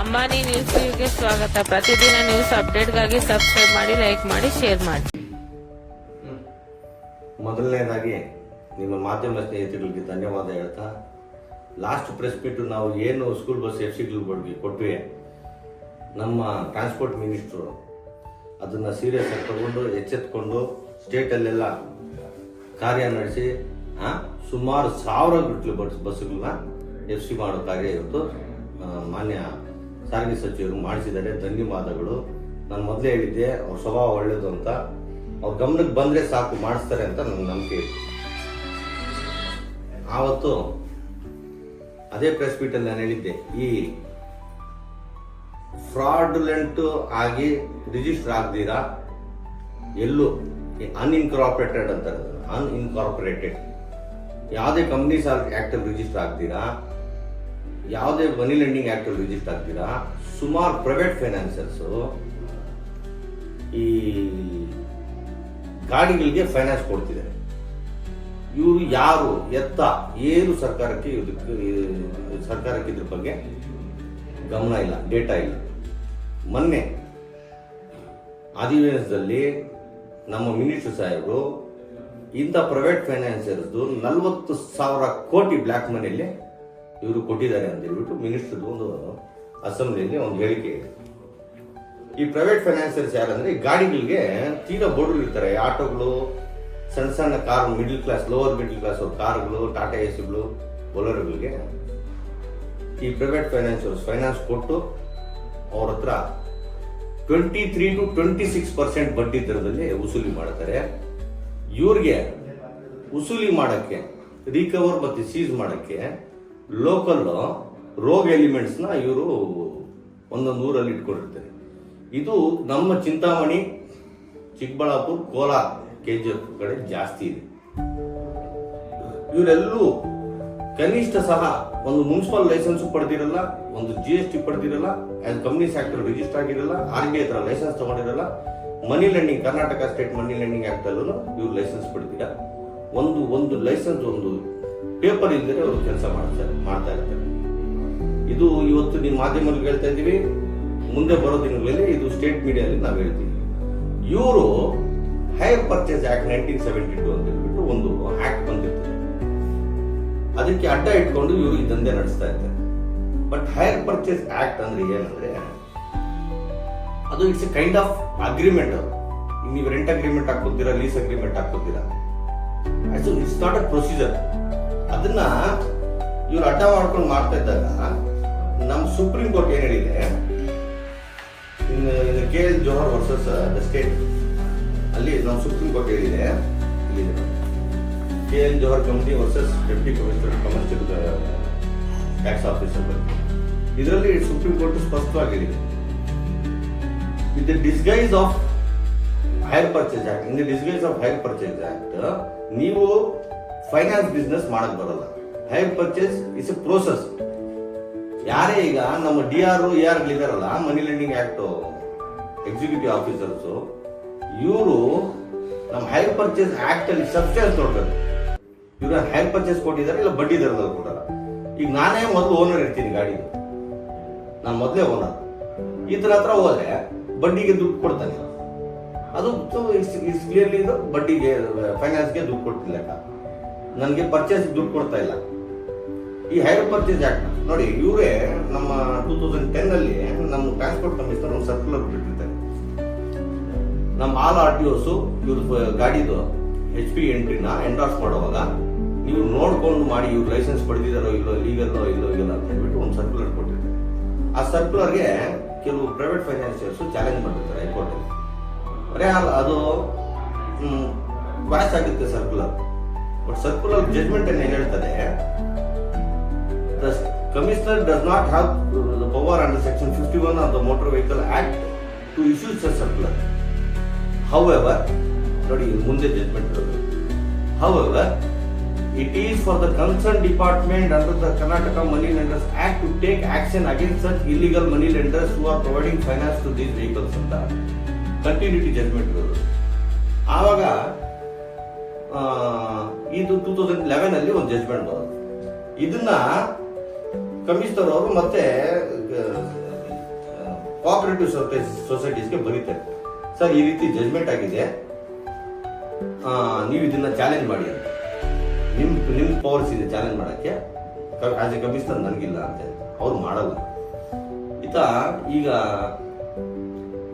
ಅಂಬಾನಿ ನ್ಯೂಸ್ಗೆ ಸ್ವಾಗತ. ಪ್ರತಿದಿನ ನ್ಯೂಸ್ ಅಪ್ಡೇಟ್ಗಾಗಿ ಸಬ್ಸ್ಕ್ರೈಬ್ ಮಾಡಿ, ಲೈಕ್ ಮಾಡಿ, ಶೇರ್ ಮಾಡಿ. ಮೊದಲನೇದಾಗಿ ನಿಮ್ಮ ಮಾಧ್ಯಮ ಸ್ನೇಹಿತರಿಗೆ ಧನ್ಯವಾದ ಹೇಳ್ತಾ, ಲಾಸ್ಟ್ ಪ್ರೆಸ್ ಮೀಟು ನಾವು ಏನು ಸ್ಕೂಲ್ ಬಸ್ ಎಫ್ ಸಿಗಳ ಬಗ್ಗೆ ಕೊಟ್ವಿ, ನಮ್ಮ ಟ್ರಾನ್ಸ್ಪೋರ್ಟ್ ಮಿನಿಸ್ಟ್ರು ಅದನ್ನು ಸೀರಿಯಸ್ ಆಗಿ ತಗೊಂಡು ಎಚ್ಚೆತ್ಕೊಂಡು ಸ್ಟೇಟಲ್ಲೆಲ್ಲ ಕಾರ್ಯ ನಡೆಸಿ ಸುಮಾರು ಸಾವಿರ ಗುಟ್ಲು ಬಸ್ ಬಸ್ಗಳನ್ನ ಎಫ್ ಸಿ ಮಾಡೋ ಕಾರ್ಯ ಇವತ್ತು ಮಾನ್ಯ ಸಾರಿಗೆ ಸಚಿವರು ಮಾಡಿಸಿದ್ದಾರೆ ಧನ್ಯವಾದಗಳು. ನಾನು ಮೊದಲೇ ಹೇಳಿದ್ದೆ, ಅವ್ರ ಸ್ವಭಾವ ಒಳ್ಳೇದು ಅಂತ. ಅವ್ರ ಗಮನಕ್ಕೆ ಬಂದರೆ ಸಾಕು, ಮಾಡಿಸ್ತಾರೆ ಅಂತ ನನ್ನ ನಂಬಿಕೆ ಆವತ್ತು ಅದೇ ಪ್ರೆಸ್ ಮೀಟಲ್ಲಿ ನಾನು ಹೇಳಿದ್ದೆ, ಈ ಫ್ರಾಡ್ಲೆಂಟು ಆಗಿ ರಿಜಿಸ್ಟರ್ ಆಗದಿರಾ? ಎಲ್ಲೂ ಅನ್ಇನ್ಕಾರ್ಪೊರೇಟೆಡ್ ಅಂತಾರೆ ಅನ್ಇನ್ಕಾರ್ಪೊರೇಟೆಡ್ ಯಾವುದೇ ಕಂಪ್ನೀಸ್ ಆ್ಯಕ್ಟಲ್ಲಿ ರಿಜಿಸ್ಟರ್ ಆಗ್ತೀರಾ ಯಾವುದೇ ಮನಿ ಲೆಂಡಿಂಗ್ ಆ್ಯಕ್ಟಲ್ಲಿ ರಿಜಿಸ್ಟರ್ ಆಗ್ತೀರಾ? ಸುಮಾರು ಪ್ರೈವೇಟ್ ಫೈನಾನ್ಸರ್ಸು ಈ ಗಾಡಿಗಳಿಗೆ ಫೈನಾನ್ಸ್ ಕೊಡ್ತಿದ್ದಾರೆ. ಇವರು ಯಾರು, ಎತ್ತ, ಏನು ಸರ್ಕಾರಕ್ಕೆ ಇದಕ್ಕೆ ಸರ್ಕಾರಕ್ಕೆ ಇದ್ರ ಬಗ್ಗೆ ಗಮನ ಇಲ್ಲ ಡೇಟಾ ಇಲ್ಲ. ಮೊನ್ನೆ ಅಧಿವೇಶನದಲ್ಲಿ ನಮ್ಮ ಮಿನಿಸ್ಟರ್ ಸಾಹೇಬರು ಇಂಥ ಪ್ರೈವೇಟ್ ಫೈನಾನ್ಸರ್ದು ನಲವತ್ತು ಸಾವಿರ ಕೋಟಿ ಬ್ಲ್ಯಾಕ್ ಮನಿಯಲ್ಲಿ ಇವರು ಕೊಟ್ಟಿದ್ದಾರೆ ಅಂತ ಹೇಳ್ಬಿಟ್ಟು ಮಿನಿಸ್ಟರ್ದು ಒಂದು ಅಸೆಂಬ್ಲಿಯಲ್ಲಿ ಒಂದು ಹೇಳಿಕೆ. ಇದೆ ಈ ಪ್ರೈವೇಟ್ ಫೈನಾನ್ಸರ್ಸ್ ಯಾರಂದ್ರೆ ಈ ಗಾಡಿಗಳಿಗೆ ತೀರಾ ಬೋರ್ಡ್ಗಳು ಇರ್ತಾರೆ. ಆಟೋಗಳು, ಸಣ್ಣ ಸಣ್ಣ car middle class lower middle class ಕಾರ್ಗಳು ಟಾಟಾ ಎಸಿಗಳು ಬೊಲೋರ್ಗಳಿಗೆ ಈ ಪ್ರೈವೇಟ್ ಫೈನಾನ್ಸರ್ಸ್ ಫೈನಾನ್ಸ್ ಕೊಟ್ಟು ಅವ್ರ ಹತ್ರ twenty three to twenty six percent ಬಡ್ಡಿ ದರದಲ್ಲಿ ವಸೂಲಿ ಮಾಡ್ತಾರೆ. ಇವ್ರಿಗೆ ವಸೂಲಿ ಮಾಡಕ್ಕೆ ರಿಕವರ್ ಮತ್ತೆ ಸೀಸ್ ಮಾಡಕ್ಕೆ ಲೋಕಲ್ ರೋಗ್ ಎಲಿಮೆಂಟ್ಸ್ನ ಇವರು ಒಂದೊಂದು ಊರಲ್ಲಿ ಇಟ್ಕೊಂಡಿರ್ತಾರೆ. ಇದು ನಮ್ಮ Chintamani, Chikkaballapur, Kolar K G F ಕಡೆ ಜಾಸ್ತಿ ಇದೆ. ಇವರೆಲ್ಲೂ ಕನಿಷ್ಠ ಸಹ ಒಂದು ಮುನ್ಸಿಪಲ್ ಲೈಸೆನ್ಸ್ ಪಡೆದಿರಲ್ಲ, ಒಂದು ಜಿ ಎಸ್ ಟಿ ಪಡೆದಿರಲ್ಲ ಆಸ್ ಕಂಪ್ನೀಸ್ ಸ್ಯಾಕ್ಟರ್ ರಿಜಿಸ್ಟರ್ ಆಗಿರಲ್ಲ ಆರ್ ಬಿ ಹತ್ರ licence ತಗೊಂಡಿರಲ್ಲ money lending Karnataka state money lending act ಅಲ್ಲೂ ಇವ್ರು ಲೈಸೆನ್ಸ್ ಪಡೆದಿಲ್ಲ. ಒಂದು ಒಂದು ಲೈಸೆನ್ಸ್ ಒಂದು ಪೇಪರ್ ಇದ್ದರೆ ಅವರು ಕೆಲಸ ಮಾಡ್ತಾರೆ, ಮಾಡ್ತಾ ಇರ್ತಾರೆ. ಇದು ಇವತ್ತು ನಿಮ್ಮ ಮಾಧ್ಯಮದಲ್ಲಿ ಹೇಳ್ತಾ ಇದ್ದೀವಿ, ಮುಂದೆ ಬರೋ ದಿನಗಳಲ್ಲಿ ಇದು ಸ್ಟೇಟ್ ಮೀಡಿಯಾದಲ್ಲಿ ನಾವು ಹೇಳ್ತೀವಿ. ಇವರು hire purchase act nineteen seventy two ಅಂತ ಹೇಳ್ಬಿಟ್ಟು ಒಂದು ಆಕ್ಟ್ ಬಂದಿರ್ತದೆ. ಅದಕ್ಕೆ ಅಡ್ಡ ಇಟ್ಕೊಂಡು ಇವರು ಈ ದಂಧೆ ನಡೆಸ್ತಾ ಇರ್ತಾರೆ. ಬಟ್ ಹೈರ್ ಪರ್ಚೇಸ್ ಆಕ್ಟ್ ಅಂದ್ರೆ ಏನಂದ್ರೆ, ಅದು it's a kind of agreement ನೀವು ರೆಂಟ್ ಅಗ್ರಿಮೆಂಟ್ ಹಾಕೋತೀರಾ ಲೀಸ್ ಅಗ್ರಿಮೆಂಟ್ ಹಾಕೋತೀರಾ ಇಟ್ಸ್ ನಾಟ್ ಅ ಪ್ರೊಸೀಜರ್ ಅದನ್ನ ಇವ್ರು ಅಡ್ಡ ಮಾಡ್ಕೊಂಡು ಮಾಡ್ತಾ ಇದ್ದಾಗ ನಮ್ಮ ಸುಪ್ರೀಂ ಕೋರ್ಟ್ ಏನ್ ಹೇಳಿದೆ? K L Johar versus the state ಅಲ್ಲಿ ನಮ್ಮ ಸುಪ್ರೀಂ ಕೋರ್ಟ್ ಹೇಳಿದೆ. K L Johar company versus deputy commissioner commercial tax officer ಬಗ್ಗೆ. ಇದರಲ್ಲಿ ಸುಪ್ರೀಂ ಕೋರ್ಟ್ ಸ್ಪಷ್ಟವಾಗಿ ಹೇಳಿದೆ with the disguise of hire purchase act in the disguise of hire purchase act ನೀವು finance business ಮಾಡಕ್ ಬರಲ್ಲ. Hire purchase is a process ಯಾರೇ ಈಗ ನಮ್ಮ ಡಿ ಆರ್ ಎ ಆರ್ ಇದಾರಲ್ಲ money lending act executive officers ಇವರು ನಮ್ಮ ಹೈರ್ ಪರ್ಚೇಸ್ ಆಕ್ಟ್ ಅಲ್ಲಿ ಸಬ್ಸ್ಟೆನ್ಸ್ ನೋಡ್ಬೇಕು. ಇವ್ರು ಹೈರ್ ಪರ್ಚೇಸ್ ಕೊಟ್ಟಿದ್ದಾರೆ ಇಲ್ಲ ಬಡ್ಡಿ ದರದಲ್ಲಿ ಕೊಡಲ್ಲ ಈಗ ನಾನೇ ಮೊದಲು ಓನರ್ ಇರ್ತೀನಿ ಗಾಡಿ ನಾನು ಮೊದಲೇ ಓನರ್ ಈತನ ಹತ್ರ ಹೋದ್ರೆ ಬಡ್ಡಿಗೆ ದುಡ್ಡು ಕೊಡ್ತಾನೆ. ಅದು ಕ್ಲಿಯರ್ಲಿ ಇದು ಬಡ್ಡಿಗೆ ಫೈನಾನ್ಸ್ಗೆ ದುಡ್ಡು ಕೊಡ್ತಿಲ್ಲ. ನನಗೆ ಪರ್ಚೇಸ್ ದುಡ್ಡು ಕೊಡ್ತಾ ಇಲ್ಲ. ಈ ಹೈರ್ ಪರ್ಚೇಸ್ ಆಕ್ಟ್ ನೋಡಿ, ಇವರೇ ನಮ್ಮ ಟೂ ತೌಸಂಡ್ ಟೆನ್ ಅಲ್ಲಿ ನಮ್ಮ ಟ್ರಾನ್ಸ್ಪೋರ್ಟ್ ಕಮಿಷನರ್ ಒಂದು ಸರ್ಕ್ಯುಲರ್ ಬಿಟ್ಟಿರ್ತಾರೆ. ನಮ್ಮ ಆಲ್ ಆರ್ ಟಿ ಓಸು ಇವ್ರ ಗಾಡಿದು ಎಚ್ ಪಿ ಎಂಟ್ರಿನ ಎಂಡಾರ್ಸ್ ಮಾಡುವಾಗ ನೀವು ನೋಡ್ಕೊಂಡು ಮಾಡಿ ಇವ್ರು ಲೈಸೆನ್ಸ್ ಪಡೆದಿದ್ದಾರೋ ಇಲ್ಲೋ ಲೀಗಲ್ಲೋ ಇಲ್ಲೋ ಇಲ್ಲ ಅಂತ ಹೇಳ್ಬಿಟ್ಟು ಒಂದು ಸರ್ಕ್ಯುಲರ್ ಕೊಟ್ಟಿರ್ತಾರೆ. ಆ ಸರ್ಕ್ಯುಲರ್ಗೆ ಕೆಲವು ಪ್ರೈವೇಟ್ ಫೈನಾನ್ಸಿಯರ್ಸ್ ಚಾಲೆಂಜ್ ಮಾಡಿರ್ತಾರೆ ಹೈಕೋರ್ಟಲ್ಲಿ ಅರೆ ಅಲ್ಲ. ಅದು ಕ್ವಾಶ್ ಆಗುತ್ತೆ ಸರ್ಕ್ಯುಲರ್ ಬಟ್ ಆಫ್ ಜಜ್ಮೆಂಟ್ ಏನು ಹೇಳ್ತದೆ? Commissioner does not have the power under section fifty one of the motor vehicle act to issue sir circular however ನೋಡಿ ಮುಂದೆ judgment however it is for the concern department under the Karnataka money lenders act to take action against such illegal money lenders who are providing finance to these vehicles ಅಂತ continuity judgment ಆವಾಗ ಇದು two thousand eleven ಅಲ್ಲಿ ಒಂದು judgement ಬರೋದು ಇದನ್ನ commissioner ಅವರು ಮತ್ತೆ cooperative ಸೊಸೈಟೀಸ್ಗೆ ಬರೀತಾರೆ. ಸರ್, ಈ ರೀತಿ ಜಜ್ಮೆಂಟ್ ಆಗಿದೆ. ನೀವು ಇದನ್ನ ಚಾಲೆಂಜ್ ಮಾಡಿ ಅಂತ. ನಿಮ್ ನಿಮ್ ಪವರ್ಸ್ ಇದೆ ಚಾಲೆಂಜ್ ಮಾಡಕ್ಕೆ. ಆಸ್ ಎ ಕಮಿಷನರ್ ನನಗಿಲ್ಲ ಅಂತ ಅವ್ರು ಮಾಡಲ್ಲ. ಈತ ಈಗ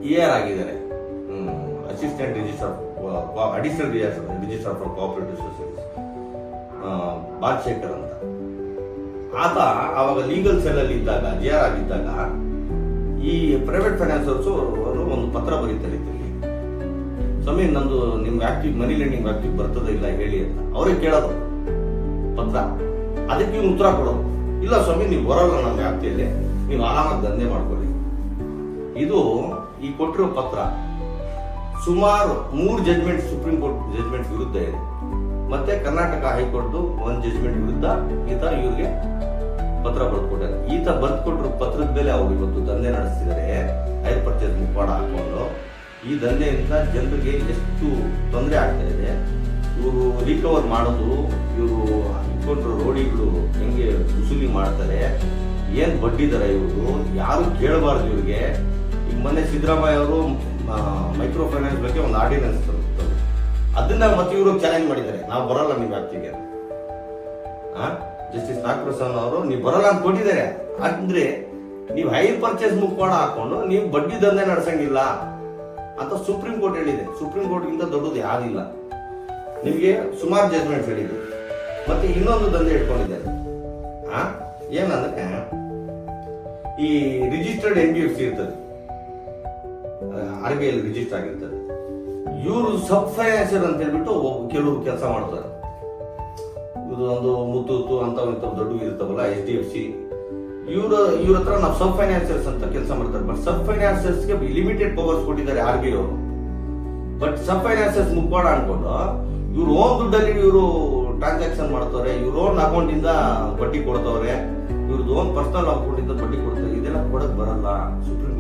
ಇ ಆರ್ ಆಗಿದ್ದಾರೆ. Assistant register additional register for cooperative societies Balashekar ಅಂತ. ಆತ ಆವಾಗ ಲೀಗಲ್ ಸೆಲ್ ಅಲ್ಲಿ ಇದ್ದಾಗ, ಜಿ ಆರ್ ಆಗಿದ್ದಾಗ, ಈ ಪ್ರೈವೇಟ್ ಫೈನಾನ್ಸರ್ಸ್ ಒಂದು ಪತ್ರ ಬರೀತಾರೆ ಇಲ್ಲಿ ಸ್ವಾಮಿ, ನಂದು ನಿಮ್ ಆಕ್ಟಿವ್ ಮನಿ ಲೆಂಡಿಂಗ್ ವ್ಯಾಪ್ತಿಗೆ ಬರ್ತದ ಇಲ್ಲ ಹೇಳಿ ಅಂತ. ಅವರೇ ಕೇಳೋದು. ಪತ್ರ. ಅದಕ್ಕೆ ನೀವು ಉತ್ತರ ಕೊಡೋದು. ಇಲ್ಲ ಸ್ವಾಮಿ, ನೀವು ಬರೋಲ್ಲ ನಮ್ಮ ವ್ಯಾಪ್ತಿಯಲ್ಲಿ. ನೀವು ಆರಾಮಾಗಿ ದಂಧೆ ಮಾಡ್ಕೊಳ್ಳಿ. ಇದು ಈ ಕೊಟ್ಟಿರೋ ಪತ್ರ. ಸುಮಾರು ಮೂರು ಜಜ್ಮೆಂಟ್ ಸುಪ್ರೀಂ ಕೋರ್ಟ್ ಜಜ್ಮೆಂಟ್ ವಿರುದ್ಧ ಇದೆ. ಮತ್ತೆ ಕರ್ನಾಟಕ ಹೈಕೋರ್ಟ್ ಒಂದು ಜಜ್ಮೆಂಟ್ ವಿರುದ್ಧ ಈತ ಇವರಿಗೆ ಪತ್ರ ಬರೆದುಕೊಟ್ಟಾರೆ ಈತ ಬರೆದುಕೊಟ್ರು ಪತ್ರದ ಮೇಲೆ ಅವ್ರು ಇವತ್ತು ದಂಧೆ ನಡೆಸ್ತಿದ್ದಾರೆ ಹೈರ್ ಪರ್ಚೇಸ್ ಮುಖವಾಡ ಹಾಕೊಂಡು ಈ ದಂಧೆಯಿಂದ ಜನರಿಗೆ ಎಷ್ಟು ತೊಂದರೆ ಆಗ್ತಾ ಇದೆ. ಇವರು ರಿಕವರ್ ಮಾಡೋದು, ಇವರು ಇಟ್ಕೊಂಡ್ರು ರೋಡಿಗಳು ಹೆಂಗೆ ವಸೂಲಿ ಮಾಡ್ತಾರೆ, ಏನ್ ಬಡ್ಡಿ ದರ ಇವರು, ಯಾರು ಕೇಳಬಾರ್ದು ಇವ್ರಿಗೆ. ಈಗ ಮೊನ್ನೆ ಸಿದ್ದರಾಮಯ್ಯ ಅವರು ಮೈಕ್ರೋ ಫೈನಾನ್ಸ್ ಬಗ್ಗೆ ಒಂದು ಆರ್ಡಿನೆನ್ಸ್ ತಂದ್ರು ಅದನ್ನ ಮತ್ತೆ ಇವರು ಚಾಲೆಂಜ್ ಮಾಡಿದ್ದಾರೆ. ನಾವು ಬರಲ್ಲ ನಿಮ್ಮ ವ್ಯಾಪ್ತಿಗೆ. ಜಸ್ಟಿಸ್ ನಾಗಪ್ರಸನ್ನ ಅವರು, ನೀವು ಬರಲ್ಲ ಅಂತ ಕೊಟ್ಟಿದ್ದಾರೆ. ಅಂದ್ರೆ ನೀವು ಹೈರ್ ಪರ್ಚೇಸ್ ಮುಖವಾಡ ಹಾಕೊಂಡು ನೀವು ಬಡ್ಡಿ ದಂಧೆ ನಡೆಸಂಗಿಲ್ಲ. ಅಂತ ಸುಪ್ರೀಂ ಕೋರ್ಟ್ ಹೇಳಿದೆ. ಸುಪ್ರೀಂ ಕೋರ್ಟ್ಗಿಂತ ದೊಡ್ಡದು ಯಾರಿಲ್ಲ ನಿಮಗೆ ಸುಮಾರು ಜಜ್ಮೆಂಟ್ ಹೇಳಿದೆ ಮತ್ತೆ ಇನ್ನೊಂದು ದಂಧೆ ಇಟ್ಕೊಂಡಿದ್ದಾರೆ. ಏನಂದ್ರೆ ಈ registered N B F C ಇರ್ತದೆ. ಆರ್ ಬಿ ಐ ರಿಜಿಸ್ಟರ್ ಆಗಿರ್ತಾರೆ ಇವರು ಸಬ್ ಫೈನಾನ್ಸರ್ ಅಂತ ಹೇಳ್ಬಿಟ್ಟು ಕೆಲವರು ಕೆಲಸ ಮಾಡ್ತಾರೆ. ಇದು ಒಂದು ಮುತ್ತೂತು ಅಂತ ದೊಡ್ಡ ಇರ್ತಾವಲ್ಲ ಎಚ್ ಡಿ ಎಫ್ ಸಿ ಇವ್ರ ಇವ್ರ ಹತ್ರ ನಾವು ಸಬ್ ಫೈನಾನ್ಸಿಯರ್ಸ್ ಅಂತ ಕೆಲಸ ಮಾಡ್ತಾರೆ. ಬಟ್ ಸಬ್ ಫೈನಾನ್ಸರ್ಸ್ಗೆ ಲಿಮಿಟೆಡ್ ಪವರ್ಸ್ ಕೊಟ್ಟಿದ್ದಾರೆ ಆರ್ ಬಿ ಅವರು. ಬಟ್ ಸಬ್ ಫೈನಾನ್ಸಿಯರ್ಸ್ ಮುಖವಾಡ ಅನ್ಕೊಂಡು ಇವ್ರು ಓನ್ ದುಡ್ಡಲ್ಲಿ ಇವರು ಟ್ರಾನ್ಸಾಕ್ಷನ್ ಮಾಡ್ತಾರೆ ಇವ್ರ ಓನ್ ಅಕೌಂಟ್ ಇಂದ ಬಡ್ಡಿ ಕೊಡ್ತವ್ರೆ ಇವ್ರದ್ದು ಓನ್ ಪರ್ಸನಲ್ ಅಕೌಂಟ್ ಇಂದ ಬಡ್ಡಿ ಕೊಡ್ತಾರೆ ಇದೆಲ್ಲ ಕೊಡಕ್ ಬರಲ್ಲ. ಸುಪ್ರೀಂ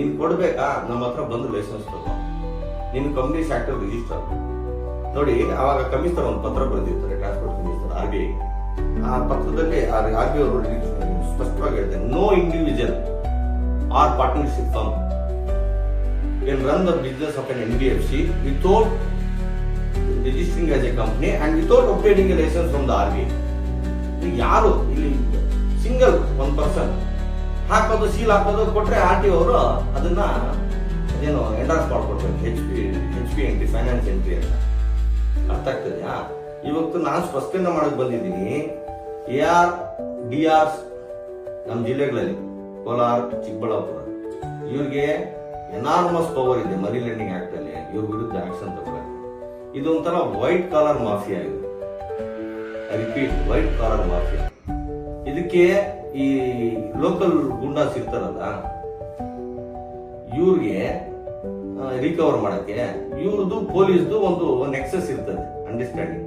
ನೀನ್ ಕೊಡ್ಬೇಕಾ? ನಮ್ಮ ಹತ್ರ ಬಂದು ಲೈಸೆನ್ಸ್ ತಗೋ. ನಿನ್ ಕಂಪ್ನೀಸ್ ಆಕ್ಟ್ ರಿಜಿಸ್ಟರ್ ನೋಡಿ ಅವಾಗ ಕಮಿಷನರ್ ಒಂದು ಪತ್ರ ಬರೆದಿರ್ತಾರೆ ಟ್ರಾನ್ಸ್ಪೋರ್ಟ್ ಕಮಿಷನರ್ ಆರ್ ಬಿ ಆ ಪತ್ರದಲ್ಲಿ ಆರ್ ಬಿ ಅವರು ಸ್ಪಷ್ಟವಾಗಿ ಹೇಳ್ತಾರೆ no individual or partnership firm the business of N N B F C without registering as a company and without a licence from the R B ಯಾರು ಇಲ್ಲಿ single one person ಹಾಕೋದು seal ಹಾಕೋದು ಕೊಟ್ಟರೆ R T ಅವರು ಅದನ್ನ ಅದೇನು endorse ಮಾಡ್ಕೊಡ್ಬೇಕು. H P H P entry finance entry ಅಂತ. ಅರ್ಥ ಆಗ್ತದೆಯಾ? ಇವತ್ತು ನಾನು ಸ್ಪಷ್ಟನೆ ಮಾಡಕ್ ಬಂದಿದ್ದೀನಿ. ಎ ಆರ್ ಡಿ ಆರ್ ನಮ್ಮ ಜಿಲ್ಲೆಗಳಲ್ಲಿ, ಕೋಲಾರ, ಚಿಕ್ಕಬಳ್ಳಾಪುರ. ಇವ್ರಿಗೆ ಎನಾರ್ಮಸ್ ಪವರ್ ಇದೆ ಮನಿ ಲೆಂಡಿಂಗ್ ಆಕ್ಟ್ ಅಲ್ಲಿ. ಇವ್ರ ವಿರುದ್ಧ ಆಕ್ಷನ್ ತಗೊಳ್ಳಕ್ಕೆ ಇದೊಂಥರ ವೈಟ್ ಕಾಲರ್ ಮಾಫಿಯಾ ಇದು. ರಿಪೀಟ್ ವೈಟ್ ಕಾಲರ್ ಮಾಫಿಯಾ ಇದಕ್ಕೆ ಈ ಲೋಕಲ್ ಗುಂಡಾಸ್ ಇರ್ತಾರಲ್ಲ, ಇವ್ರಿಗೆ ರಿಕವರ್ ಮಾಡಕ್ಕೆ ಇವ್ರದ್ದು ಪೊಲೀಸ್ದು ಒಂದು ನೆಕ್ಸಸ್ ಇರ್ತದೆ ಅಂಡರ್ಸ್ಟ್ಯಾಂಡಿಂಗ್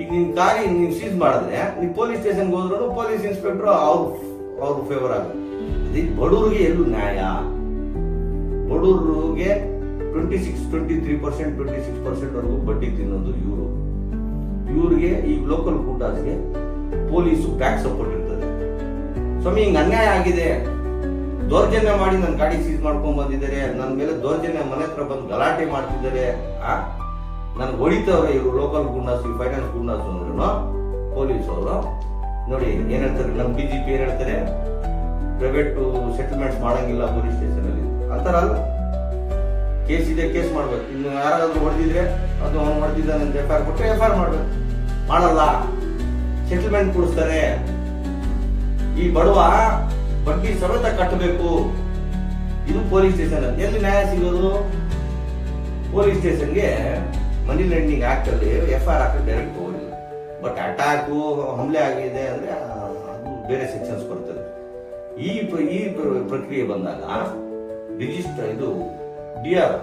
ಈಗ ನಿನ್ ಕಾರಿ ನೀವು ಸೀಸ್ ಮಾಡಿದ್ರೆ, ನೀವು ಪೊಲೀಸ್ ಸ್ಟೇಷನ್ಗೆ ಹೋದ್ರು ಪೊಲೀಸ್ ಇನ್ಸ್ಪೆಕ್ಟರ್ ಅವ್ರ ಅವ್ರ ಫೇವರ್ ಆಗುತ್ತೆ. ಅದಕ್ಕೆ ಬಡವ್ರಿಗೆ ಎಲ್ಲೂ ನ್ಯಾಯ. ಬಡವ್ರಿಗೆ twenty six twenty three percent twenty six percent ವರೆಗೂ ಬಡ್ಡಿ ತಿನ್ನೋದು ಇವರು. ಇವ್ರಿಗೆ ಈ ಲೋಕಲ್ ಗುಂಡಾಸ್ಗೆ ಪೊಲೀಸು ಬ್ಯಾಕ್ ಸಪೋರ್ಟ್ ಸ್ವಾಮಿ, ಹಿಂಗ್ ಅನ್ಯಾಯ ಆಗಿದೆ. ದೌರ್ಜನ್ಯ ಮಾಡಿ ನನ್ನ ಗಾಡಿ ಸೀಸ್ ಮಾಡ್ಕೊಂಡ್ ಬಂದಿದ್ದಾರೆ. ನನ್ನ ಮೇಲೆ ದೌರ್ಜನ್ಯ ಮನೆ ಹತ್ರ ಬಂದು ಗಲಾಟೆ ಮಾಡ್ತಿದ್ದಾರೆ. ಆ? ನನ್ಗೆ ಹೊಡಿತವ್ರೆ ಇವರು ಲೋಕಲ್ ಗುಂಡಾಸ್ ಫೈನಾನ್ಸ್ ಗುಂಡಾಸ್ ಅಂದ್ರೂ ಪೊಲೀಸ್ ಅವರು. ನೋಡಿ, ಏನ್ ಹೇಳ್ತಾರೆ? ನಮ್ಮ ಬಿ ಜೆ ಪಿ ಏನ್ ಹೇಳ್ತಾರೆ? ಪ್ರೈವೇಟ್ ಸೆಟಲ್ಮೆಂಟ್ ಮಾಡಂಗಿಲ್ಲ ಪೊಲೀಸ್ ಸ್ಟೇಷನ್ ಅಲ್ಲಿ. ಅಂತಾರ ಅಲ್ಲ. ಕೇಸ್ ಇದೆ, ಕೇಸ್ ಮಾಡ್ಬೇಕು. ಇನ್ನು ಯಾರಾದ್ರೂ ಹೊಡೆದಿದ್ರೆ ಅದು ಅವ್ನು ಹೊಡೆದಿದ್ದಾನೆ ಎಫ್ ಆರ್ ಕೊಟ್ಟರೆ ಎಫ್ ಆರ್ ಮಾಡ್ಬೇಕು. ಮಾಡಲ್ಲ. ಸೆಟಲ್ಮೆಂಟ್ ಕೊಡಿಸ್ತಾರೆ. ಈ ಬಡವ ಬಡ್ಡಿ ಸಮೇತ ಕಟ್ಟಬೇಕು. ಇದು ಪೊಲೀಸ್ ಸ್ಟೇಷನ್ ಎಲ್ಲಿ ನ್ಯಾಯ ಸಿಗೋದು? ಪೊಲೀಸ್ ಸ್ಟೇಷನ್ಗೆ ಮನಿ ಲೆಂಡಿಂಗ್ ಅಲ್ಲಿ ಎಫ್ ಆರ್ ಹಾಕಿ ಡೈರೆಕ್ಟ್ ಹೋಗಿಲ್ಲ ಬಟ್ ಅಟ್ಯಾಕು ಹಮ್ಲೆ ಆಗಿದೆ ಅಂದ್ರೆ ಅದು ಬೇರೆ ಸೆಕ್ಷನ್ಸ್ ಬರ್ತದೆ ಈ ಈ ಪ್ರಕ್ರಿಯೆ ಬಂದಾಗ ರಿಜಿಸ್ಟರ್ ಇದು D R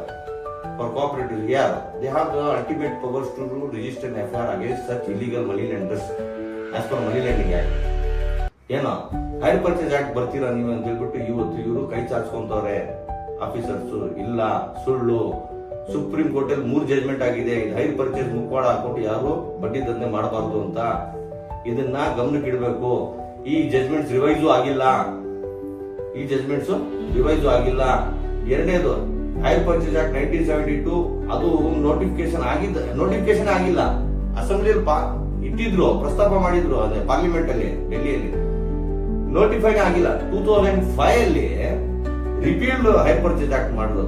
for cooperative are they have the ultimate powers to register F R against such illegal money lenders as per money lending act ಏನೋ ಹೈರ್ ಪರ್ಚೇಸ್ ಆಕ್ಟ್ ಬರ್ತೀರಾ ನೀವು ಅಂತ ಹೇಳ್ಬಿಟ್ಟು ಇವತ್ತು ಇವರು ಕೈ ಚಾಚ್ಕೊಂತವ್ರೆ. ಆಫೀಸರ್ಸ್ ಇಲ್ಲ, ಸುಳ್ಳು. ಸುಪ್ರೀಂ ಕೋರ್ಟ್ ಅಲ್ಲಿ ಮೂರು ಜಜ್ಮೆಂಟ್ ಆಗಿದೆ. ಹೈರ್ ಪರ್ಚೇಸ್ ಮುಖವಾಡ ಹಾಕೊಂಡು ಯಾರು ಬಡ್ಡಿ ದಂಧೆ ಮಾಡಬಾರ್ದು ಅಂತ. ಇದನ್ನ ಗಮನಕ್ಕೆ ಇಡಬೇಕು. ಈ ಜಜ್ಮೆಂಟ್ಸ್ ರಿವೈಸು ಆಗಿಲ್ಲ. ಈ ಜಜ್ಮೆಂಟ್ಸ್ ರಿವೈಸು ಆಗಿಲ್ಲ. ಎರಡನೇದು hire purchase act nineteen seventy two ಅದು ನೋಟಿಫಿಕೇಶನ್ ಆಗಿದ್ದ ನೋಟಿಫಿಕೇಶನ್ ಆಗಿಲ್ಲ. ಅಸೆಂಬ್ಲಿಯಲ್ಲಿ ಪಾ ಇಟ್ಟಿದ್ರು, ಪ್ರಸ್ತಾಪ ಮಾಡಿದ್ರು ಅದೇ ಪಾರ್ಲಿಮೆಂಟ್ ಅಲ್ಲಿ ಡೆಲ್ಲಿಯಲ್ಲಿ ನೋಟಿಫೈ ಆಗಿಲ್ಲ. ಟೂ ತೌಸಂಡ್ ಫೈವ್ ಅಲ್ಲಿ ರಿಪೀಲ್ಡ್ ಹೈ ಪರ್ಚೇಸ್ ಆಕ್ಟ್ ಮಾಡಿದ್ರು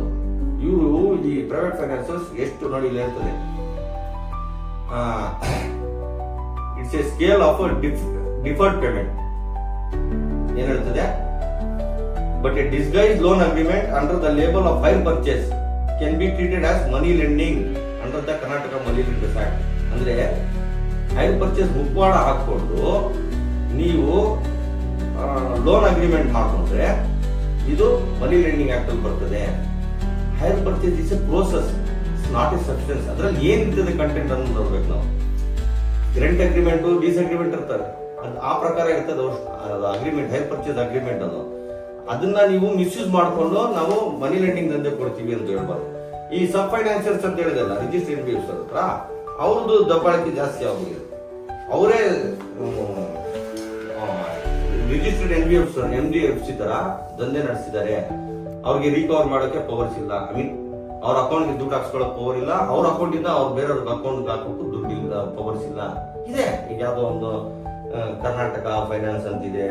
ಇವರು ಈ ಪ್ರೈವೇಟ್ ಫೈನಾನ್ಸರ್ಸ್ ಎಷ್ಟು ನೋಡಿ ಇರ್ತದೆ it's a scale of deferred payment ಏನ್ ಹೇಳ್ತದೆ? But a disguise loan agreement under the label of hire purchase can be treated as money lending under the Karnataka money lenders act ಅಂದ್ರೆ hire purchase ಮುಖವಾಡ ಹಾಕೊಂಡು ನೀವು loan agreement ಹಾಕೊಂಡ್ರೆ ಇದು ಮನಿ lending act ಅಲ್ಲಿ ಬರ್ತದೆ. Hire purchase is a process not a substance ಅದ್ರಲ್ಲಿ ಏನಿರ್ತದೆ ಕಂಟೆಂಟ್ ಅನ್ನೋದು ನೋಡ್ಬೇಕು ನಾವು. ರೆಂಟ್ ಅಗ್ರಿಮೆಂಟ್ ಲೀಸ್ ಅಗ್ರಿಮೆಂಟ್ ಇರ್ತಾರೆ ಅದು ಆ ಪ್ರಕಾರ ಇರ್ತದೆ ಅಗ್ರಿಮೆಂಟ್ ಹೈರ್ ಪರ್ಚೇಸ್ ಅಗ್ರಿಮೆಂಟ್ ಅದು. ಅದನ್ನ ನೀವು ಮಿಸ್ಯೂಸ್ ಮಾಡಿಕೊಂಡು ನಾವು ಮನಿ ಲೆಂಡಿಂಗ್ ದಂಧೆ ಕೊಡ್ತೀವಿ ಅಂತ ಹೇಳ್ಬಾರ್ದು ಈ ಸಬ್ ಫೈನಾನ್ಸಿಯರ್ಸ್ ಅಂತ ಹೇಳಿದಲ್ಲ ರಿಜಿಸ್ಟರ್ ಎನ್ ಬಿ ಹತ್ರ ಅವ್ರದ್ದು ದಬ್ಬಾಳಿಕೆ ಜಾಸ್ತಿ ಆಗೋಗಿದೆ. ಅವರೇ registered N B F N B F C ತರ ದಂಧೆ ನಡೆಸಿದ್ದಾರೆ ಅವ್ರಿಗೆ ರಿಕವರ್ ಮಾಡೋಕೆ ಪವರ್ಸ್ ಇಲ್ಲ. ಐ ಮೀನ್ ಅವ್ರ ಅಕೌಂಟ್ಗೆ ದುಡ್ಡು ಹಾಕ್ಸ್ಕೊಳ್ಳೋಕೆ ಪವರ್ ಇಲ್ಲ. ಅವ್ರ ಅಕೌಂಟ್ ಇಂದ ಅವ್ರ ಬೇರೆಯವ್ರ ಅಕೌಂಟ್ ಹಾಕೋಕೆ ಇಲ್ಲ ಪವರ್ಸ್ ಇಲ್ಲ. ಇದೆ. ಈಗ ಯಾವುದೋ ಒಂದು ಕರ್ನಾಟಕ ಫೈನಾನ್ಸ್ ಅಂತಿದೆ.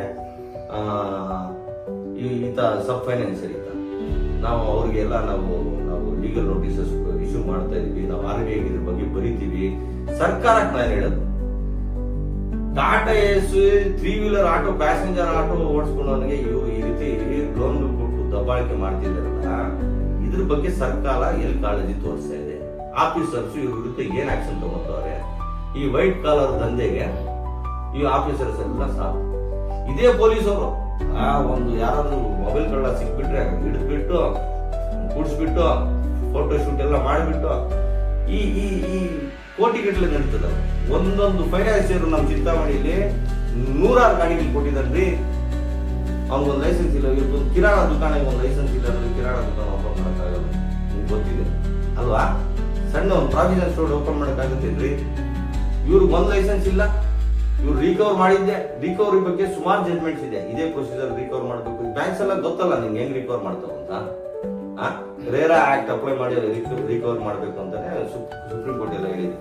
ಈತ ಸಬ್ ಫೈನಾನ್ಸರ್ ಈತ ನಾವು ಅವ್ರಿಗೆಲ್ಲ ನಾವು ನಾವು ಲೀಗಲ್ ನೋಟಿಸಸ್ ಇಶ್ಯೂ ಮಾಡ್ತಾ ಇದೀವಿ. ನಾವು ಆರ್ ಬಿ ಇದ್ರ ಬಗ್ಗೆ ಬರೀತೀವಿ. ಸರ್ಕಾರಕ್ಕೆ ನಾನು ಹೇಳೋದು Tata S three wheeler auto passenger auto ಓಡಿಸ್ಕೊಂಡವನಿಗೆ ಇವರು ಈ ರೀತಿ ಗೌನ್ ಕೊಟ್ಟು ದಬ್ಬಾಳಿಕೆ ಮಾಡ್ತಿದ್ದಾರಲ್ಲ, ಇದ್ರ ಬಗ್ಗೆ ಸರ್ಕಾರ ಎಲ್ಲಿ ಕಾಳಜಿ ತೋರಿಸ್ತಾ ಇದೆ? ಆಫೀಸರ್ಸ್ ಇವ್ರ ವಿರುದ್ಧ ಏನ್ ಆಕ್ಷನ್ ತಗೋತಾವ್ರೆ? ಈ ವೈಟ್ ಕಾಲರ್ ದಂಧೆಗೆ ಈ ಆಫೀಸರ್ಸ್ ಎಲ್ಲ ಸಾಕು. ಇದೇ ಪೊಲೀಸರು ಆ ಒಂದು ಯಾರಾದ್ರೂ ಮೊಬೈಲ್ ಕಳ್ಳ ಸಿಕ್ಬಿಟ್ರೆ ಹಿಡಿದ್ಬಿಟ್ಟು, ಕುಡಿಸ್ಬಿಟ್ಟು ಫೋಟೋ ಶೂಟ್ ಎಲ್ಲ ಮಾಡಿಬಿಟ್ಟು, ಈ ಈ ಈ ಕೋಟಿಗಟ್ಟಲೆ ನಡೀತದ ಒಂದೊಂದು ಫೈನಾನ್ಸಿಯರ್ ನಮ್ಮ ಚಿಂತಾಮಣಿಯಲ್ಲಿ ನೂರಾರು ಗಾಡಿಗಳು ಕೊಟ್ಟಿದ್ದಾನ್ರಿ ಅವ್ನಿಗೊಂದು ಲೈಸೆನ್ಸ್ ಇಲ್ಲ, ಇವತ್ತು ಕಿರಾಣ ದುಕಾನ ಒಂದು ಲೈಸೆನ್ಸ್ ಇಲ್ಲ ಅಂದ್ರೆ ಕಿರಾಣ ದುಕಾನ ಓಪನ್ ಮಾಡೋಕ್ಕಾಗಲ್ಲ. ನಿಮ್ಗೆ ಗೊತ್ತಿದೆ. ಅಲ್ವಾ? ಸಣ್ಣ ಒಂದು ಪ್ರಾವಿಷನ್ ಸ್ಟೋರ್ ಓಪನ್ ಮಾಡೋಕ್ಕಾಗುತ್ತೇನ್ರಿ ಇವ್ರಿಗೆ ಒಂದು ಲೈಸೆನ್ಸ್ ಇಲ್ಲ. ಇವ್ರು ರಿಕವರ್ ಮಾಡಿದ್ದೆ. ರಿಕವರಿ ಬಗ್ಗೆ ಸುಮಾರು ಜಜ್ಮೆಂಟ್ಸ್ ಇದೆ. ಇದೇ ಪ್ರೊಸೀಜರ್ ರಿಕವರ್ ಮಾಡಬೇಕು. ಬ್ಯಾಂಕ್ಸ್ ಎಲ್ಲ ಗೊತ್ತಲ್ಲ ನಿಂಗೆ ಹೆಂಗೆ ರಿಕವರ್ ಮಾಡ್ತಾವ ಅಂತ. ರೇರಾ ಆಕ್ಟ್ ಅಪ್ಲೈ ಮಾಡಿ ರಿಕವರ್ ಮಾಡಬೇಕು ಅಂತಾನೆ ಸುಪ್ರೀಂ ಕೋರ್ಟ್ ಎಲ್ಲ ಹೇಳಿದೆ.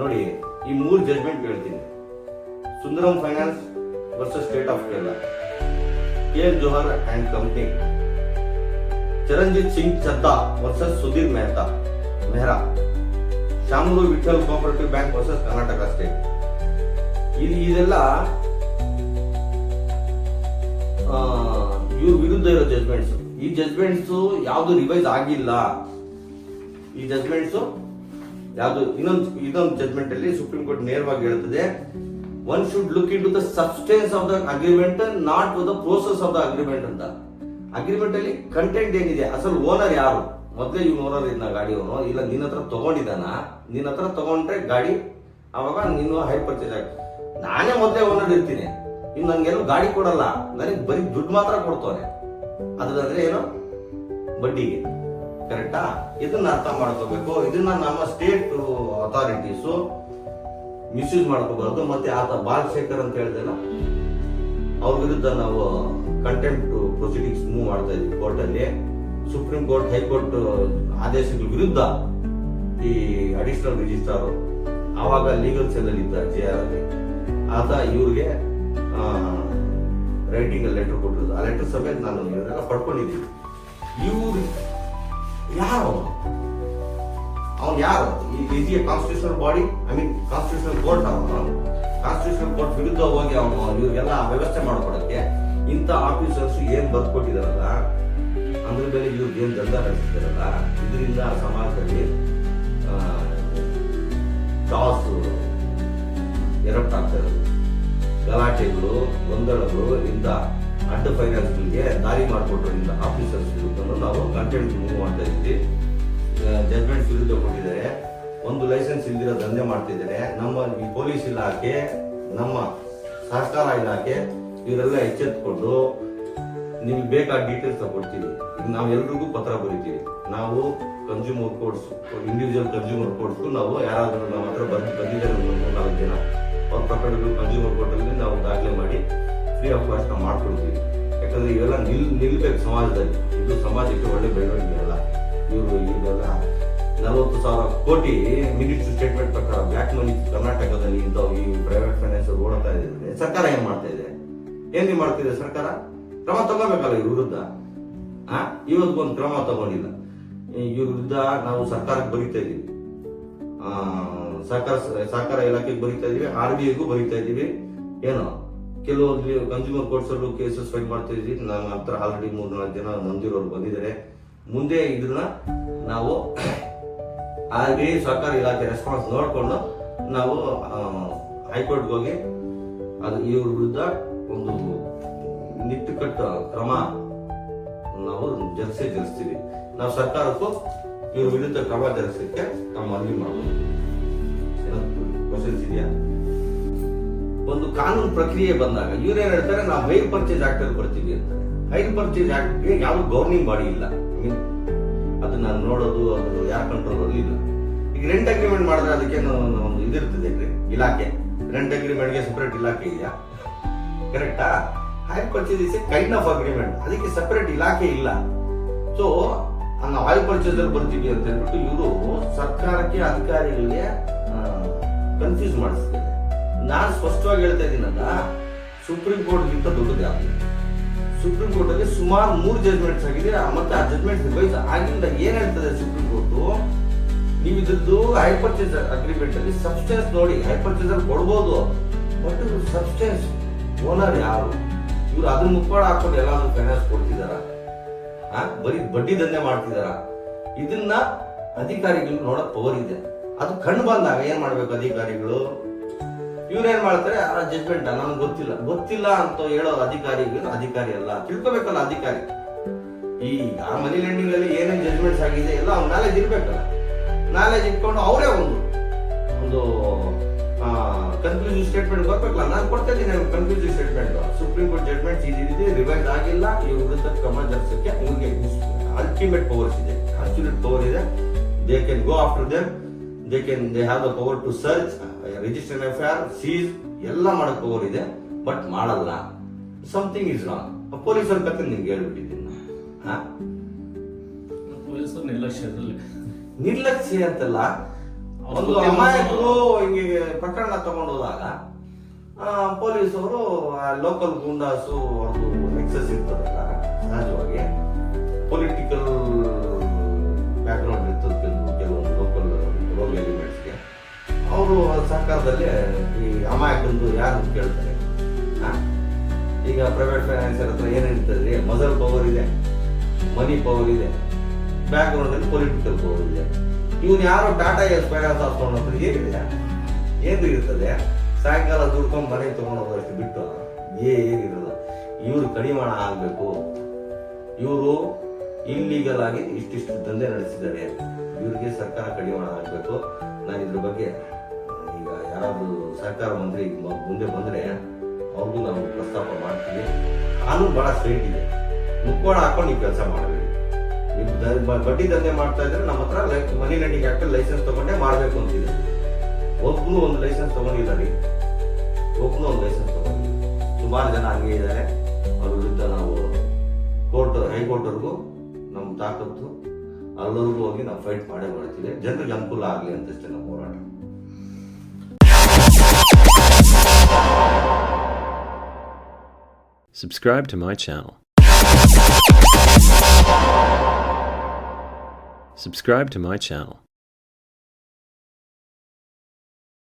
ನೋಡಿ, ಈ ಮೂರು ಜಜ್ಮೆಂಟ್ ಹೇಳ್ತೀನಿ Sundaram finance versus state of Kerala K L Johar and company Charanjit Singh Chadha versus Sudhir Mehta. Mehra. Shamrao Vithal cooperative bank versus Karnataka state ಇದು ಇದೆಲ್ಲ ಇವ್ರ ವಿರುದ್ಧ ಇರೋ ಜಜ್ಮೆಂಟ್ಸ್ ಈ ಜಜ್ಮೆಂಟ್ಸ್ ಯಾವ್ದು ರಿವೈಸ್ ಆಗಿಲ್ಲ. ಈ ಜಜ್ಮೆಂಟ್ಸ್ ಯಾವ್ದು ಇನ್ನೊಂದು ಇನ್ನೊಂದು ಜಜ್ಮೆಂಟ್ ಅಲ್ಲಿ ಸುಪ್ರೀಂ ಕೋರ್ಟ್ ನೇರವಾಗಿ ಹೇಳ್ತದೆ one should look into the substance of the agreement not to the process of the agreement ಅಂತ. ಅಗ್ರಿಮೆಂಟ್ ಅಲ್ಲಿ ಕಂಟೆಂಟ್ ಏನಿದೆ? ಅಸಲು ಓನರ್ ಯಾರು? ಮೊದಲೇ ಇವ್ನು ಓನರ್ ಇದ್ನ ಗಾಡಿಯವನು ಇಲ್ಲ, ನಿನ್ನ ಹತ್ರ ತಗೊಂಡಿದ್ದಾನ? ನಿನ್ನ ಹತ್ರ ತಗೊಂಡ್ರೆ ಗಾಡಿ ಅವಾಗ ನೀನು ಹೈ ಪರ್ಚೇಸ್ ಆಗ, ನಾನೇ ಮೊದಲೇ ಓನರ್ ಇರ್ತೀನಿ. ಇನ್ನು ನನ್ಗೆಲ್ಲೂ ಗಾಡಿ ಕೊಡಲ್ಲ. ನನಗೆ ಬರೀ ದುಡ್ಡು ಮಾತ್ರ ಕೊಡ್ತವ್ರೆ ಅದಂದ್ರೆ ಏನು? ಬಡ್ಡಿಗೆ. ಕರೆಕ್ಟಾ? ಇದನ್ನ ಅರ್ಥ ಮಾಡ್ಕೋಬೇಕು. ಇದನ್ನ ನಮ್ಮ ಸ್ಟೇಟ್ ಅಥಾರಿಟೀಸು ಮಿಸ್ಯೂಸ್ ಮಾಡ್ಕೋಬಾರ್ದು. ಮತ್ತೆ ಆತ ಬಾಲಶೇಖರ್ ಅಂತ ಹೇಳಿದೆಲ್ಲ ಅವ್ರ ವಿರುದ್ಧ ನಾವು ಕಂಟೆಂಪ್ಟ್ ಪ್ರೊಸೀಡಿಂಗ್ಸ್ ಮೂವ್ ಮಾಡ್ತಾ ಇದ್ವಿ ಕೋರ್ಟ್ ಅಲ್ಲಿ. ಸುಪ್ರೀಂ ಕೋರ್ಟ್ ಹೈಕೋರ್ಟ್ ಆದೇಶಗಳ ವಿರುದ್ಧ ಈ ಅಡಿಷನಲ್ ರಿಜಿಸ್ಟ್ರಾರ್ ಆವಾಗ ಲೀಗಲ್ ಸೆಲ್ ಅಲ್ಲಿ ಇದ್ದ ಜೆ ಆರ್ ಅಲ್ಲಿ. ಆತ ಇವ್ರಿಗೆ ರೈಟಿಂಗ್ ಲೆಟರ್ ಕೊಟ್ಟಿರೋದು ಆ ಲೆಟರ್ ಸಮೇತ ನಾನು ಇವರೆಲ್ಲ ಪಡ್ಕೊಂಡಿದ್ದೀನಿ. ಇವ್ರು ಯಾರು? ಅವನು ಯಾರು? ಇದೆಯ constitutional body I mean constitutional court ಅವನು. ಕಾನ್ಸ್ಟಿಟ್ಯೂಷನಲ್ ಕೋರ್ಟ್ ವಿರುದ್ಧ ಹೋಗಿ ಅವನು ಇವರಿಗೆಲ್ಲ ವ್ಯವಸ್ಥೆ ಮಾಡ್ಕೊಡಕ್ಕೆ ಇಂಥ ಆಫೀಸರ್ಸ್ ಏನ್ ಬರ್ಕೊಟ್ಟಿದಾರಲ್ಲ ಅಂದ್ರ ಮೇಲೆ ಇವ್ರಿಗೆ ಏನ್ ದಂಡ ನಡೆಸಿದಾರಲ್ಲ ಇದರಿಂದ ಸಮಾಜದಲ್ಲಿ ಗಲಾಟೆಗಳು, ಗೊಂದಲಗಳು ಇಂದ ಅಡ್ಡ ಫೈನಾನ್ಸ್ಗಳಿಗೆ ದಾರಿ ಮಾಡಿಕೊಟ್ರಿಂದ ಆಫೀಸರ್ಸ್ ವಿರುದ್ಧ ನಾವು ಕಂಟೆಂಟ್ ಮೂವ್ ಮಾಡ್ತಾ ಇದ್ವಿ ಜಜ್ಮೆಂಟ್ ವಿರುದ್ಧ ಕೊಟ್ಟಿದ್ದಾರೆ ಒಂದು ಲೈಸೆನ್ಸ್ ಇಲ್ದಿರೋ ದಂಧೆ ಮಾಡ್ತಿದ್ದಾರೆ ನಮ್ಮ ಪೊಲೀಸ್ ಇಲಾಖೆ, ನಮ್ಮ ಸಹಕಾರ ಇಲಾಖೆ ಇವರೆಲ್ಲ ಎಚ್ಚೆತ್ಕೊಂಡು ನಿಮ್ಗೆ ಬೇಕಾದ ಡೀಟೇಲ್ಸ್ ಕೊಡ್ತೀವಿ. ಈಗ ನಾವು ಎಲ್ರಿಗೂ ಪತ್ರ ಬರಿತೀವಿ. ನಾವು ಕನ್ಸ್ಯೂಮರ್ ಕೋರ್ಟ್ಸ್ ಇಂಡಿವಿಜುವಲ್ ಕನ್ಸ್ಯೂಮರ್ ಕೋರ್ಟ್ಸ್ಗೂ ನಾವು ಯಾರಾದರೂ ನಮ್ಮ ಹತ್ರ ಬಂದು ಬಂದಿದ್ದಾರೆ ನಾಲ್ಕು ಜನ ಅವ್ರ ಪ್ರಕರಣಗಳು ಕನ್ಸ್ಯೂಮರ್ ಕೋರ್ಟಲ್ಲಿ ನಾವು ದಾಖಲೆ ಮಾಡಿ ಫ್ರೀ ಆಫ್ ಕಾಸ್ಟ್ ನಾವು ಮಾಡ್ಕೊಡ್ತೀವಿ. ಯಾಕಂದ್ರೆ ಇವೆಲ್ಲ ನಿಲ್ ನಿಲ್ಬೇಕು ಸಮಾಜದಲ್ಲಿ. ಇದು ಸಮಾಜಕ್ಕೆ ಒಳ್ಳೆ ಬೆಳವಣಿಗೆ ಅಲ್ಲ. ಇವರು ಇದೆಲ್ಲ ನಲವತ್ತು ಸಾವಿರ ಕೋಟಿ ಮಿನಿಟ್ ಸ್ಟೇಟ್ಮೆಂಟ್ ಪ್ರಕಾರ ಬ್ಲ್ಯಾಕ್ ಮನಿ ಕರ್ನಾಟಕದಲ್ಲಿ ಇಂಥವು ಈ ಪ್ರೈವೇಟ್ ಫೈನಾನ್ಸ್ ಓಡ್ತಾ ಇದೆ ಸರ್ಕಾರ ಏನ್ ಮಾಡ್ತಾ ಇದೆ? ಏನ್ ಮಾಡ್ತಿದೆ ಸರ್ಕಾರ? ಕ್ರಮ ತಗೋಬೇಕಲ್ಲ ಇವ್ರ ವಿರುದ್ಧ? ಆ? ಕ್ರಮ ತಗೊಂಡಿಲ್ಲ. ಇವ್ರ ವಿರುದ್ಧ ನಾವು ಸರ್ಕಾರಕ್ಕೆ ಬರೀತಾ ಇದ್ದೀವಿ. ಸಹಕಾರ ಸಹಕಾರ ಇಲಾಖೆಗೆ ಬರೀತಾ ಇದೀವಿ ಆರ್ ಬಿ ಐಗೂ ಬರೀತಾ ಇದೀವಿ. ಏನು? ಕೆಲವೊಂದು ಕನ್ಸ್ಯೂಮರ್ ಕೋರ್ಟ್ಸ್ ಅಲ್ಲೂ ಕೇಸಸ್ ಫೈಲ್ ಮಾಡ್ತಾ ಇದೀವಿ. ನಮ್ಮ ಹತ್ರ ಆಲ್ರೆಡಿ ಮೂರ್ ನಾಲ್ಕು ಜನ ಮಂದಿರವರು ಬಂದಿದ್ದಾರೆ. ಮುಂದೆ ಇದನ್ನ ನಾವು ಆರ್ ಬಿ ಐ ಸಹಕಾರ ಇಲಾಖೆ ರೆಸ್ಪಾನ್ಸ್ ನೋಡಿಕೊಂಡು ನಾವು ಹೈಕೋರ್ಟ್ಗೆ ಹೋಗಿ ಅದು ಇವ್ರ ವಿರುದ್ಧ ಒಂದು ನಿಟ್ಟುಕಟ್ಟ ಕ್ರಮ ನಾವು ಜರ್ಸೇ ಜರಿಸ್ತೀವಿ ನಾವು ಸರ್ಕಾರಕ್ಕೂ ಇವ್ರ ವಿರುದ್ಧ ಕ್ರಮ ಜರುಗಿಸಲಿಕ್ಕೆ ನಾವು ಮನವಿ ಮಾಡ್ಬೋದು. ಕ್ವಶನ್ಸ್ ಇದೆಯಾ? ಒಂದು ಕಾನೂನು ಪ್ರಕ್ರಿಯೆ ಬಂದಾಗ ಇವ್ರೇನ್ ಹೇಳ್ತಾರೆ, ನಾವು ಹೈರ್ ಪರ್ಚೇಸ್ ಆಕ್ಟ್ ಅಲ್ಲಿ ಬರ್ತೀವಿ ಅಂತಾರೆ ಹೈರ್ ಪರ್ಚೇಸ್ ಆಕ್ಟ್ ಯಾವ ಗವರ್ನಿಂಗ್ ಬಾಡಿ ಇಲ್ಲ. ಅದನ್ನ ನೋಡೋದು, ಅದು ಯಾರ ಕಂಟ್ರೋಲ್ ಇಲ್ಲ. ಈಗ ರೆಂಟ್ ಅಗ್ರಿಮೆಂಟ್ ಮಾಡಿದ್ರೆ ಅದಕ್ಕೆ ಒಂದು ಇದಿರ್ತದೆ ಇಲಾಖೆ. ರೆಂಟ್ ಅಗ್ರಿಮೆಂಟ್ಗೆ ಸಪರೇಟ್ ಇಲಾಖೆ ಇದೆಯಾ? ಕರೆಕ್ಟಾ hire purchase is a kind of agreement ಅದಕ್ಕೆ ಸಪರೇಟ್ ಇಲಾಖೆ ಇಲ್ಲ. ಸೊ ನಾವು ಹೈರ್ ಪರ್ಚೇಸ್ ಅಲ್ಲಿ ಬರ್ತೀವಿ ಅಂತ ಹೇಳ್ಬಿಟ್ಟು ಇವರು ಸರ್ಕಾರಕ್ಕೆ ಅಧಿಕಾರಿಗಳಿಗೆ ಕನ್ಫ್ಯೂಸ್ ಮಾಡಿಸ್ತಾರೆ ನಾನು ಸ್ಪಷ್ಟವಾಗಿ ಹೇಳ್ತಾ ಇದ್ದೀನಲ್ಲ ಸುಪ್ರೀಂ ಕೋರ್ಟ್ಗಿಂತ ದೊಡ್ಡದು ಯಾವುದು? ಸುಪ್ರೀಂ ಕೋರ್ಟ್ ಅಲ್ಲಿ ಸುಮಾರು ಮೂರು ಜಜ್ಮೆಂಟ್ಸ್ ಆಗಿದೆ ಮತ್ತೆ ಆ ಜಜ್ಮೆಂಟ್ ರಿವೈಸ್ ಆಗಿಂದ ಏನ್ ಹೇಳ್ತದೆ ಸುಪ್ರೀಂ ಕೋರ್ಟ್ ನೀವು ಇದ್ರದ್ದು ಹೈ ಅಗ್ರಿಮೆಂಟ್ ಅಲ್ಲಿ ಸಬ್ಸ್ಟೆನ್ಸ್ ನೋಡಿ ಹೈ ಅಲ್ಲಿ ಕೊಡ್ಬೋದು. ಬಟ್ ಸಬ್ಸ್ಟೆನ್ಸ್ ಓನರ್ ಯಾರು? ಇವ್ರು ಅದನ್ನ ಮುಖವಾಡ ಹಾಕೊಂಡು ಎಲ್ಲಾದ್ರೂ ಫೈನಾನ್ಸ್ ಕೊಡ್ತಿದಾರ? ಬರೀ ಬಡ್ಡಿ ದಂಧೆ ಮಾಡ್ತಿದಾರ? ಇದನ್ನ ಅಧಿಕಾರಿಗಳು ನೋಡಕ್ ಪವರ್ ಇದೆ. ಅದು ಕಣ್ಣು ಬಂದಾಗ ಏನ್ ಮಾಡ್ಬೇಕು ಅಧಿಕಾರಿಗಳು? ಇವ್ರೇನ್ ಮಾಡ್ತಾರೆ? ಆ ಜಜ್ಮೆಂಟ್ ನಮ್ಗೆ ಗೊತ್ತಿಲ್ಲ. ಗೊತ್ತಿಲ್ಲ ಅಂತ ಹೇಳೋ ಅಧಿಕಾರಿಗಳು ಅಧಿಕಾರಿ ಅಲ್ಲ. ತಿಳ್ಕೊಬೇಕಲ್ಲ ಅಧಿಕಾರಿ. ಈಗ ಮನಿ ಲೆಂಡಿಂಗ್ ಅಲ್ಲಿ ಏನೇನ್ ಜಜ್ಮೆಂಟ್ಸ್ ಆಗಿದೆ ಎಲ್ಲ ಅವ್ನ ನಾಲೆಜ್ ಇರ್ಬೇಕಲ್ಲ. ನಾಲೆಜ್ ಇಟ್ಕೊಂಡು ಅವರೇ ಒಂದು ಒಂದು ಕನ್ಕ್ಲೂಸಿವ್ ಸ್ಟೇಟ್ಮೆಂಟ್ ಬರ್ಬೇಕಲ್ಲ ನಾನು ಕೊಡ್ತಾ ಇದ್ದೀನಿ ಸ್ಟೇಟ್ಮೆಂಟ್ ಸುಪ್ರೀಂ ಕೋರ್ಟ್ ಜಡ್ಮೆಂಟ್ ಇದಿದೆ ರಿವೈಸ್ ಆಗಿಲ್ಲ. ಇವ್ರ ವಿರುದ್ಧ ಕ್ರಮ ಜರುಗಿಸಕ್ಕೆ ಇವ್ರಿಗೆ ಅಲ್ಟಿಮೇಟ್ ಪವರ್ಸ್ ಇದೆ. ಅಲ್ಟಿಮೇಟ್ ಪವರ್ ಇದೆ. They can go after them they can they have the power to search register F R seize ಎಲ್ಲ ಮಾಡಕ್ ಪವರ್ ಇದೆ ಬಟ್ ಮಾಡಲ್ಲ. ಸಮಥಿಂಗ್ ಇಸ್ ರಾಂಗ್ ಪೊಲೀಸರ ಕತೆ ನಿಮ್ಗೆ ಹೇಳ್ಬಿಟ್ಟಿದ್ದೀನಿ ಪೊಲೀಸರು ನಿರ್ಲಕ್ಷ್ಯದಲ್ಲಿ ನಿರ್ಲಕ್ಷ್ಯ ಅಂತಲ್ಲ ಒಂದು ಅಮಾಯಕರು ಹಿಂಗೆ ಪ್ರಕರಣ ತಗೊಂಡು ಹೋದಾಗ ಪೊಲೀಸರು ಲೋಕಲ್ ಗೂಂಡಾಸು ಅದು ಎಕ್ಸಸ್ ಇರ್ತದಲ್ಲ ಸಹಜವಾಗಿ ಪೊಲಿಟಿಕಲ್ ಬ್ಯಾಕ್ಗ್ರೌಂಡ್ ಇರ್ತದೆ. ರೋಲ್ ಎಲಿಮೆಂಟ್ಸ್ಗೆ ಅವರು ಸರ್ಕಾರದಲ್ಲಿ ಈ ಅಮಾಯಕಂದು ಯಾರು ಅಂತ ಕೇಳ್ತಾರೆ. ಹಾಂ ಈಗ ಪ್ರೈವೇಟ್ ಫೈನಾನ್ಸರ್ ಹತ್ರ ಏನಿರ್ತದೆ ಮಜಲ್ ಪವರ್ ಇದೆ. ಮನಿ ಪವರ್ ಇದೆ. ಬ್ಯಾಕ್ ಗ್ರೌಂಡ್ ಅಲ್ಲಿ ಪೊಲಿಟಿಕಲ್ ಪವರ್ ಇದೆ. ಇವನು ಯಾರೋ ಟಾಟಾ ಎಸ್ ಫೈನಾನ್ಸ್ ಹಾಕೊಂಡು ಹತ್ರ ಏನಿದೆ ಏನು ಇರ್ತದೆ? ಸಾಯಂಕಾಲ ದುಡ್ಕೊಂಡು ಮನೆ ತೊಗೊಂಡು ಹೋಗೋಷ್ಟು ಬಿಟ್ಟು ಏನಿರಲ್ಲ ಇವರು ಕಡಿಮಾಣ ಆಗಬೇಕು. ಇವರು ಇಲ್ಲೀಗಲ್ ಆಗಿ ಇಷ್ಟಿಷ್ಟು ದಂಧೆ ನಡೆಸಿದ್ದಾರೆ. ಇವ್ರಿಗೆ ಸರ್ಕಾರ ಕಡಿವಾಣ ಆಗಬೇಕು. ನಾನು ಇದ್ರ ಬಗ್ಗೆ, ಈಗ ಯಾರಾದರೂ ಸರ್ಕಾರ ಮಂತ್ರಿ ಮುಂದೆ ಬಂದರೆ ಅವ್ರಿಗೂ ನಾವು ಪ್ರಸ್ತಾಪ ಮಾಡ್ತೀವಿ. ಕಾನೂನು ಭಾಳ ಸ್ಟ್ರೈಟ್ ಇದೆ. ಮುಕ್ಕೋಣ ಹಾಕೊಂಡು ನೀವು ಕೆಲಸ ಮಾಡಬೇಕು ನೀವು ಬಡ್ಡಿ ದಂಧೆ ಮಾಡ್ತಾ ಇದ್ರೆ ನಮ್ಮ ಹತ್ರ ಲೈ- ಮನಿ ಲೆಂಡಿಂಗ್ ಲೈಸೆನ್ಸ್ ತಗೊಂಡೆ ಮಾಡಬೇಕು ಅಂತಿದೆ ಒಬ್ಬನು ಒಂದು ಲೈಸೆನ್ಸ್ ತಗೊಂಡಿಲ್ಲ ರೀ ಒಬ್ಬನು ಒಂದು ಲೈಸೆನ್ಸ್ ತೊಗೊಂಡಿಲ್ಲ ಸುಮಾರು ಜನ ಹಂಗೆ ಇದ್ದಾರೆ. ಅವ್ರ ವಿರುದ್ಧ ನಾವು ಕೋರ್ಟ್ ಹೈಕೋರ್ಟ್ವರೆಗೂ ನಮ್ಮ ತಾಕತ್ತು. ಅಲ್ಲವರೆಗೂ ಹೋಗಿ ನಾವು ಫೈಟ್ ಮಾಡೇ ಮಾಡ್ತೀವಿ ಜನರಿಗೆ ಅನುಕೂಲ ಆಗಲಿ ಅಂತಷ್ಟೇ ನಮ್ಮ ಹೋರಾಟ Subscribe to my channel. Subscribe to my channel.